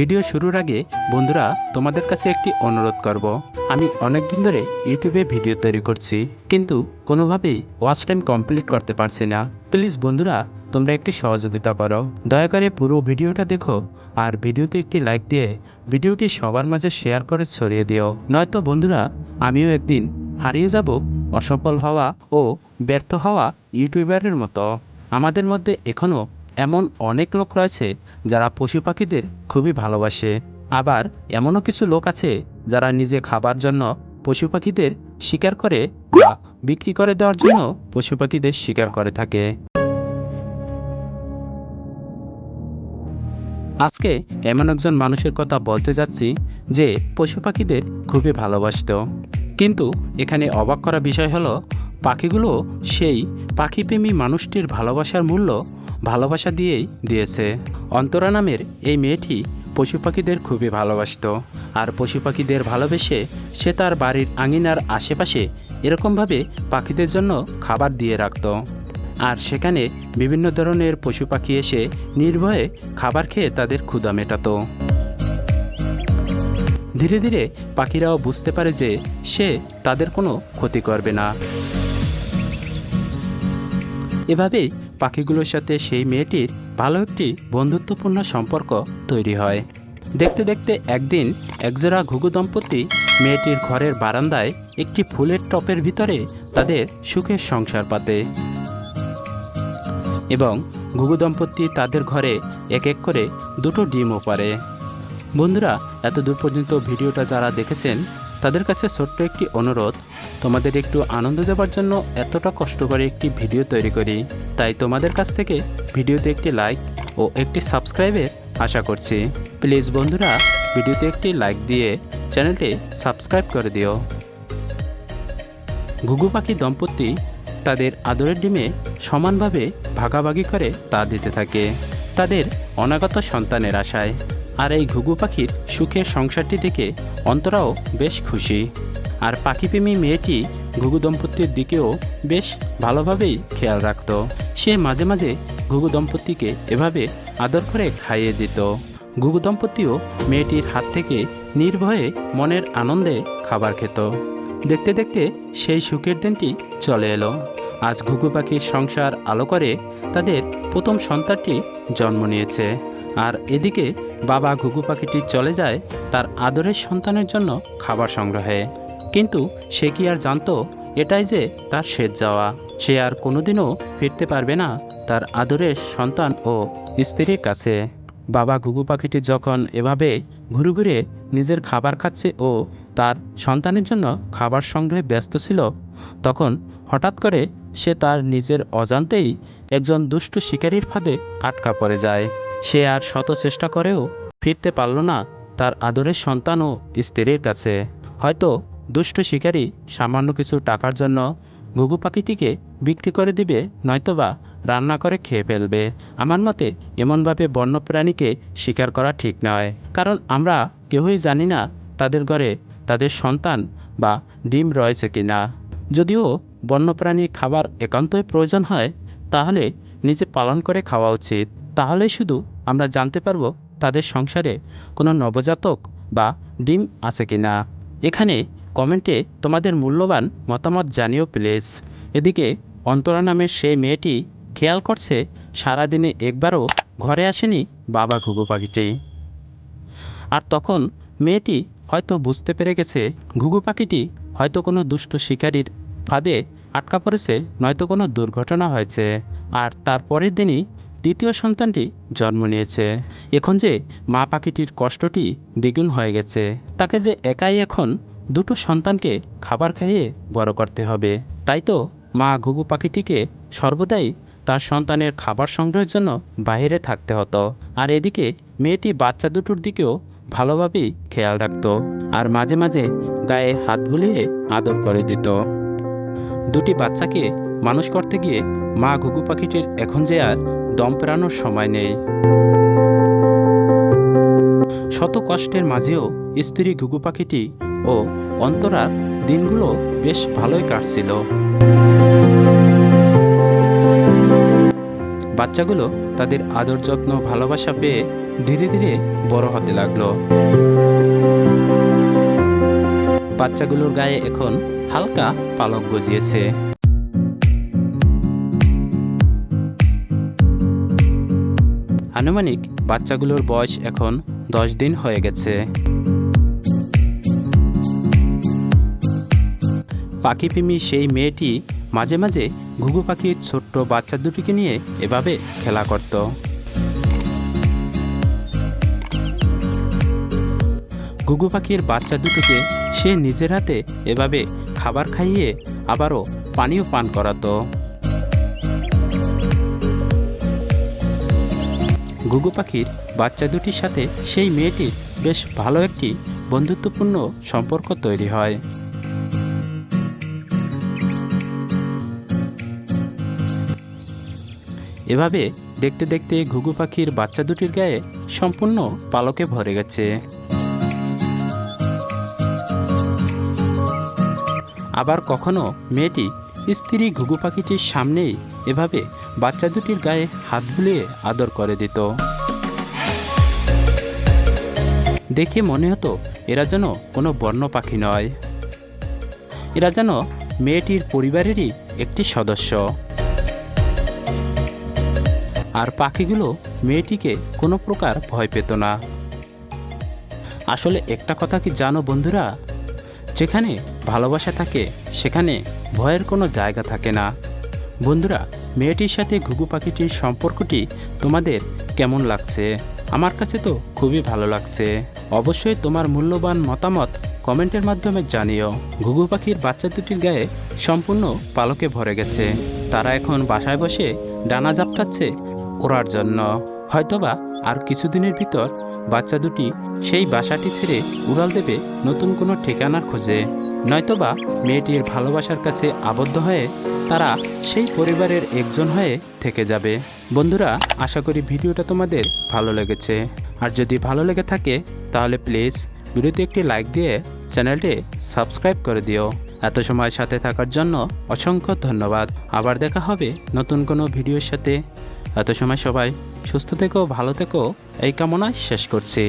Video শুরুর আগে বন্ধুরা, তোমাদের কাছে একটি অনুরোধ করব। আমি অনেক দিন ধরে ইউটিউবে ভিডিও তৈরি করছি, কিন্তু কোনোভাবেই ওয়াচ টাইম কমপ্লিট করতে পারছি না। প্লিজ বন্ধুরা, তোমরা একটি সহযোগিতা করো। দয়া করে পুরো ভিডিওটা দেখো আর ভিডিওতে একটি লাইক দিয়ে ভিডিওটি সবার মাঝে শেয়ার করে ছড়িয়ে দিও। নয়তো বন্ধুরা, আমিও একদিন হারিয়ে যাব অসফল হওয়া ও ব্যর্থ হওয়া ইউটিউবারের মতো। আমাদের মধ্যে এখনও এমন অনেক লোক রয়েছে যারা পশু পাখিদের খুবই ভালোবাসে। আবার এমনও কিছু লোক আছে যারা নিজে খাবার জন্য পশু পাখিদের শিকার করে বা বিক্রি করে দেওয়ার জন্য পশু পাখিদের শিকার করে থাকে। আজকে এমন একজন মানুষের কথা বলতে যাচ্ছি যে পশু পাখিদের খুবই ভালোবাসত। কিন্তু এখানে অবাক করা বিষয় হলো, পাখিগুলো সেই পাখিপ্রেমী মানুষটির ভালোবাসার মূল্য ভালোবাসা দিয়েই দিয়েছে। অন্তরা নামের এই মেয়েটি পশু পাখিদের খুবই ভালোবাসত। আর পশু পাখিদের ভালোবেসে সে তার বাড়ির আঙিনার আশেপাশে এরকমভাবে পাখিদের জন্য খাবার দিয়ে রাখত। আর সেখানে বিভিন্ন ধরনের পশু পাখি এসে নির্ভয়ে খাবার খেয়ে তাদের ক্ষুদা মেটাতো। ধীরে ধীরে পাখিরাও বুঝতে পারে যে সে তাদের কোনো ক্ষতি করবে না। এভাবেই পাখিগুলোর সাথে সেই মেয়েটির ভালো একটি বন্ধুত্বপূর্ণ সম্পর্ক তৈরি হয়। দেখতে দেখতে একদিন একজোড়া ঘুঘু দম্পতি মেয়েটির ঘরের বারান্দায় একটি ফুলের টপের ভিতরে তাদের সুখের সংসার পাতে। এবং ঘুঘু দম্পতি তাদের ঘরে এক এক করে দুটো ডিমও পারে বন্ধুরা এত দূর পর্যন্ত ভিডিওটা যারা দেখেছেন, তাদের কাছে ছোট্ট একটি অনুরোধ। তোমাদের একটু আনন্দ দেওয়ার জন্য এতটা কষ্ট করে একটি ভিডিও তৈরি করি। তাই তোমাদের কাছ থেকে ভিডিওতে একটি লাইক ও একটি সাবস্ক্রাইবের আশা করছি। প্লিজ বন্ধুরা, ভিডিওতে একটি লাইক দিয়ে চ্যানেলটি সাবস্ক্রাইব করে দিও। ঘুঘু পাখি দম্পতি তাদের আদরের ডিমে সমানভাবে ভাগাভাগি করে তা দিতে থাকে। তাদের অনাগত সন্তানের আশায়। আর এই ঘুঘু পাখির সুখের সংসারটি দেখে অন্তরাও বেশ খুশি। আর পাখিপ্রেমী মেয়েটি ঘুঘু দম্পতির দিকেও বেশ ভালোভাবেই খেয়াল রাখত। সে মাঝে মাঝে ঘুঘু দম্পতিকে এভাবে আদর করে খাইয়ে দিত। ঘুঘু দম্পতিও মেয়েটির হাত থেকে নির্ভয়ে মনের আনন্দে খাবার খেত। দেখতে দেখতে সেই সুখের দিনটি চলে এলো। আজ ঘুঘু পাখির সংসার আলো করে তাদের প্রথম সন্তানটি জন্ম নিয়েছে। আর এদিকে বাবা ঘুঘু পাখিটি চলে যায় তার আদরের সন্তানের জন্য খাবার সংগ্রহে। কিন্তু সে কি আর জানতো? এটাই যে তার শেষ যাওয়া। সে আর কোনোদিনও ফিরতে পারবে না তার আদরের সন্তান ও স্ত্রীর কাছে। বাবা ঘুঘু পাখিটি যখন এভাবে ঘুরে ঘুরে নিজের খাবার খাচ্ছে ও তার সন্তানের জন্য খাবার সংগ্রহে ব্যস্ত ছিল, তখন হঠাৎ করে সে তার নিজের অজান্তেই একজন দুষ্টু শিকারীর ফাঁদে আটকা পড়ে যায়। সে আর শত চেষ্টা করেও ফিরতে পারল না তার আদরের সন্তান ও স্ত্রীর কাছে। হয়তো দুষ্টু শিকারী সামান্য কিছু টাকার জন্য ঘুঘু পাখিটিকে বিক্রি করে দিবে, নয়তোবা রান্না করে খেয়ে ফেলবে। আমার মতে, এমনভাবে বন্যপ্রাণীকে শিকার করা ঠিক নয়। কারণ আমরা কেউই জানি না তাদের ঘরে তাদের সন্তান বা ডিম রয়েছে কি না যদিও বন্যপ্রাণী খাবার একান্তই প্রয়োজন হয়, তাহলে নিজে পালন করে খাওয়া উচিত। তাহলেই শুধু আমরা জানতে পারব তাদের সংসারে কোনো নবজাতক বা ডিম আছে কি না এখানে কমেন্টে তোমাদের মূল্যবান মতামত জানিও প্লিজ। এদিকে অন্তরা নামের সেই মেয়েটি খেয়াল করছে সারাদিনে একবারও ঘরে আসেনি বাবা ঘুঘু পাখিটি। আর তখন মেয়েটি হয়তো বুঝতে পেরে গেছে ঘুঘু পাখিটি হয়তো কোনো দুষ্ট শিকারীর ফাঁদে আটকা পড়েছে, নয়তো কোনো দুর্ঘটনা হয়েছে। আর তার পরের দিনই দ্বিতীয় সন্তানটি জন্ম নিয়েছে। এখন যে মা পাখিটির কষ্টটি দ্বিগুণ হয়ে গেছে, তাকে যে একাই এখন দুটো সন্তানকে খাবার খাইয়ে বড় করতে হবে। তাই তো মা ঘুঘু পাখিটিকে সর্বদাই তার সন্তানের খাবার সংগ্রহের জন্য বাইরে থাকতে হতো। আর এদিকে মেয়েটি বাচ্চা দুটোর দিকেও ভালোভাবেই খেয়াল রাখত আর মাঝে মাঝে গায়ে হাত বুলিয়ে আদর করে দিত। দুটি বাচ্চাকে মানুষ করতে গিয়ে মা ঘুঘু পাখিটির এখন যে আর দম পেরানোর সময় নেই। শত কষ্টের মাঝেও স্ত্রী ঘুঘু পাখিটি ও অন্তরার দিনগুলো বেশ ভালোই কাটছিল। বাচ্চাগুলো তাদের আদর যত্ন, ভালোবাসা পেয়ে ধীরে ধীরে বড় হতে লাগল। বাচ্চাগুলোর গায়ে এখন হালকা পালক গজিয়েছে। আনুমানিক বাচ্চাগুলোর বয়স এখন দশ দিন হয়ে গেছে। পাখিপ্রেমী সেই মেয়েটি মাঝে মাঝে ঘুঘু পাখির ছোট্ট বাচ্চা দুটিকে নিয়ে এভাবে খেলা করত। ঘুঘু পাখির বাচ্চা দুটোকে সে নিজের হাতে এভাবে খাবার খাইয়ে আবারও পানিও পান করাতো। ঘুঘু পাখির বাচ্চা দুটির সাথে সেই মেয়েটির বেশ ভালো একটি বন্ধুত্বপূর্ণ সম্পর্ক তৈরি হয়। এভাবে দেখতে দেখতে ঘুঘু পাখির বাচ্চা দুটির গায়ে সম্পূর্ণ পালকে ভরে গেছে। আবার কখনো মেয়েটি স্ত্রী ঘুঘু পাখিটির সামনেই এভাবে বাচ্চা দুটির গায়ে হাত বুলিয়ে আদর করে দিত। দেখে মনে হতো এরা যেন কোনো বন্য পাখি নয়। এরা যেন মেয়েটির পরিবারেরই একটি সদস্য। আর পাখিগুলো মেয়েটিকে কোনো প্রকার ভয় পেত না। আসলে একটা কথা কি জানো বন্ধুরা? যেখানে ভালোবাসা থাকে, সেখানে ভয়ের কোনো জায়গা থাকে না। বন্ধুরা, মেয়েটির সাথে ঘুঘু পাখিটির সম্পর্কটি তোমাদের কেমন লাগছে? আমার কাছে তো খুবই ভালো লাগছে। অবশ্যই তোমার মূল্যবান মতামত কমেন্টের মাধ্যমে জানিও। ঘুঘু পাখির বাচ্চা দুটির গায়ে সম্পূর্ণ পালকে ভরে গেছে। তারা এখন বাসায় বসে ডানা জাপটাচ্ছে ওড়ার জন্য। হয়তোবা আর কিছুদিনের ভিতর বাচ্চা দুটি সেই বাসাটি ছেড়ে উড়াল দেবে নতুন কোনো ঠিকানার খোঁজে। নয়তোবা মেয়েটির ভালোবাসার কাছে আবদ্ধ হয়ে তারা সেই পরিবারের একজন হয়ে থেকে যাবে। বন্ধুরা, আশা করি ভিডিওটা তোমাদের ভালো লেগেছে। আর যদি ভালো লেগে থাকে, তাহলে প্লিজ ভিডিওতে একটি লাইক দিয়ে চ্যানেলটি সাবস্ক্রাইব করে দিও। এত সময় সাথে থাকার জন্য অসংখ্য ধন্যবাদ। আবার দেখা হবে নতুন কোনো ভিডিওর সাথে। এত সময় সবাই সুস্থ থেকো ভালো থেকো এই কামনায় শেষ করছি।